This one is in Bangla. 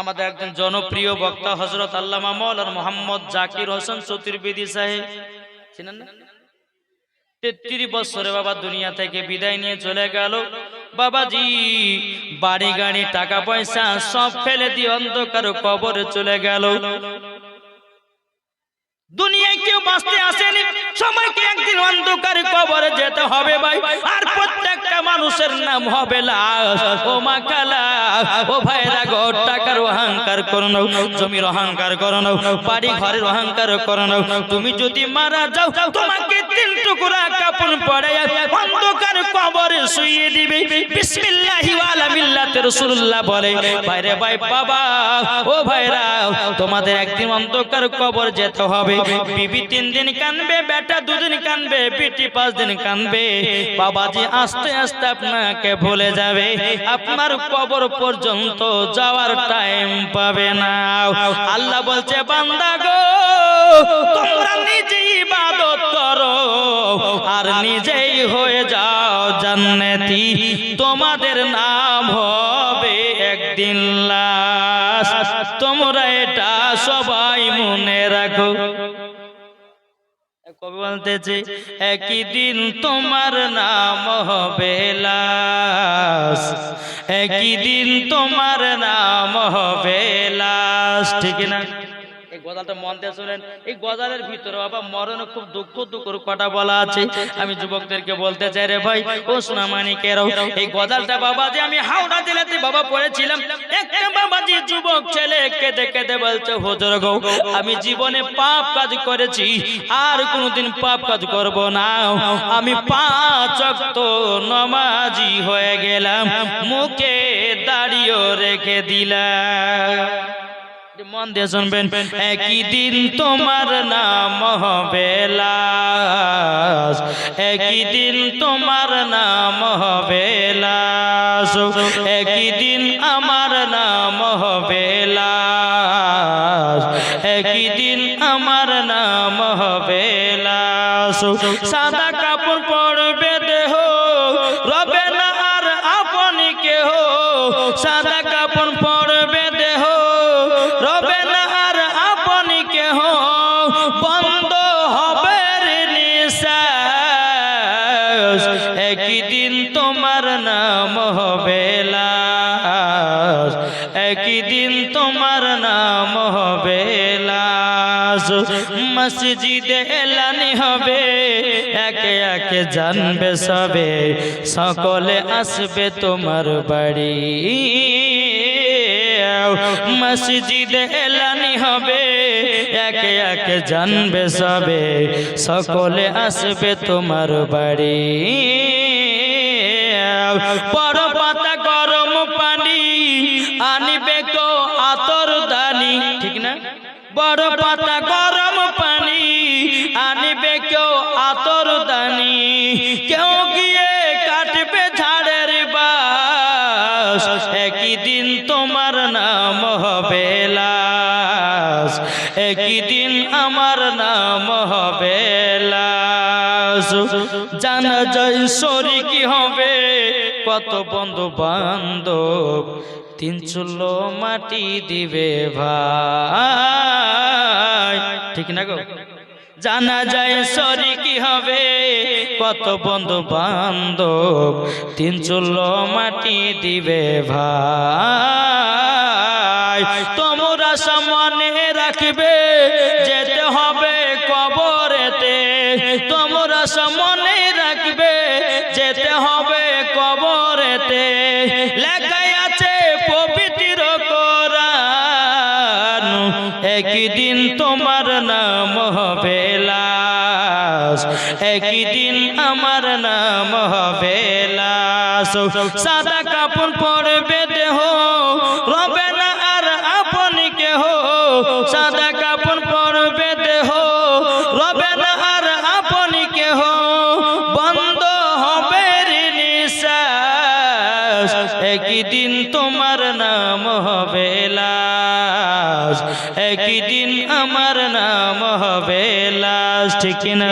আমাদের একজন জনপ্রিয় বক্তা হজরত আল্লামা মৌলানা মোহাম্মদ জাকির হোসেন চতুর্বেদী সাহেব। চিনেন না? তেত্রিশ বছরে বাবা দুনিয়া থেকে বিদায় নিয়ে চলে গেল। বাবাজি, বাড়ি গাড়ি, টাকা পয়সা সব ফেলে দিয়ে অন্ধকার কবরে চলে গেল। দুনিয়ায় কেউ বাঁচতে আসেনি। সময়কে একদিন অন্ধকার কবরে যেতে হবে ভাই। আর প্রত্যেকটা মানুষের নাম হবে লাশ। ও মা কালা ও ভাইরা গো, টাকার অহংকার করো না জমির অহংকার করো না বাড়ি ঘরের অহংকার করো না তুমি যদি মারা যাও, তোমাকে তিন টুকরা কাপড় পরে অন্ধকার কবরে শুয়ে দিবে। বিসমিল্লাহি ওয়ালা মিল্লাতে রাসূলুল্লাহ বলে, ভাইরে ভাই বাবা, ও ভাইরা তোমাদের একদিন অন্ধকার কবর যেতে হবে। বিবি তিন দিন কানবে, বেটা দুদিন কানবে, বিটি পাঁচ দিন কানবে। বাবাজি আস্তে আস্তে আপনাকে ভুলে যাবে। আপনার কবর পর্যন্ত যাওয়ার টাইম পাবে না। আল্লাহ বলছে, বান্দা গো, তোমরা নিজে ইবাদত করো আর নিজেই হয়ে যাও জান্নাতি। তোমাদের নাম হবে একদিন লাশ তোমরা এটা সবাই মনে রাখো। কবি বলতেছে, একই দিন তোমার নাম হবে একই দিন তোমার নাম হবে লাশ। ঠিক না? এই গজালটা মন দিয়ে শুনেন, এই গজালের ভিতরে বাবা মরণে খুব দুঃখ, দুঃখর কথা বলা আছে। আমি যুবকদেরকে বলতে চাই রে ভাই, ও সোনামানিকেরাও এই গজালটা বাবা যে আমি হাওড়া জেলাতে বাবা পড়েছিলাম, একটা বাবাজি যুবক ছেলে কেঁদে কেঁদে বলছে, হুজুর গো, আমি জীবনে পাপ কাজ করেছি, আর কোনোদিন পাপ কাজ করব না। আমি পাঁচ ওয়াক্ত নমাজি হয়ে গেলাম, মুখে দাড়িও রেখে দিলাম। মন দিয়ে শুনবেন একই দিন তোমার নাম হবে লাশ একই দিন তোমার নাম হবে লাশ একই দিন আমার নাম হবে লাশ একই দিন আমার নাম হবে লাশ। সাদা কাপড় পরবে দেহ, রবে না আর আপনি কেহ। সাদা কাপড় একই দিন তোমার নাম হবে লাশ। মসজিদে এলানি হবে, একে একে জানবে সবে, সকলে আসবে তোমার বাড়ি। মসজিদে এলানি হবে, একে একে জানবে সবে, সকলে আসবে তোমার বাড়ি। বড় পাতা পানি আনিবে কো আতর দানি, ঠিক না? বড় পাতা গরম পানি, আনিবে কেউ আতর দানি। কেউ গিয়ে কাটবে ঝাড়ের বাস, একই দিন তোমার নাম হবে লাশ। একই দিন আমার নাম হবে লাশ। জানা যায় শরিকি হবে কত বন্ধু বান্ধব। তিন চুলো মাটি দিবে ভাই। ঠিক না গো? জানা যায় সরি কি হবে? কত বন্ধু বান্ধব তিন চুলো মাটি দিবে ভাই। তোমরা সামনে রাখবে, যেতে হবে কবরেতে। তোমরা সামনে রাখবে, যেতে হবে কবরেতে। একই দিন তোমার নাম হবে লাশ। একদিন আমার নাম হবে লাশ। সাদা কাপড় পরবে দেহ তোমার নাম হবে লাশ। একই দিন আমার নাম হবে লাশ। ঠিক না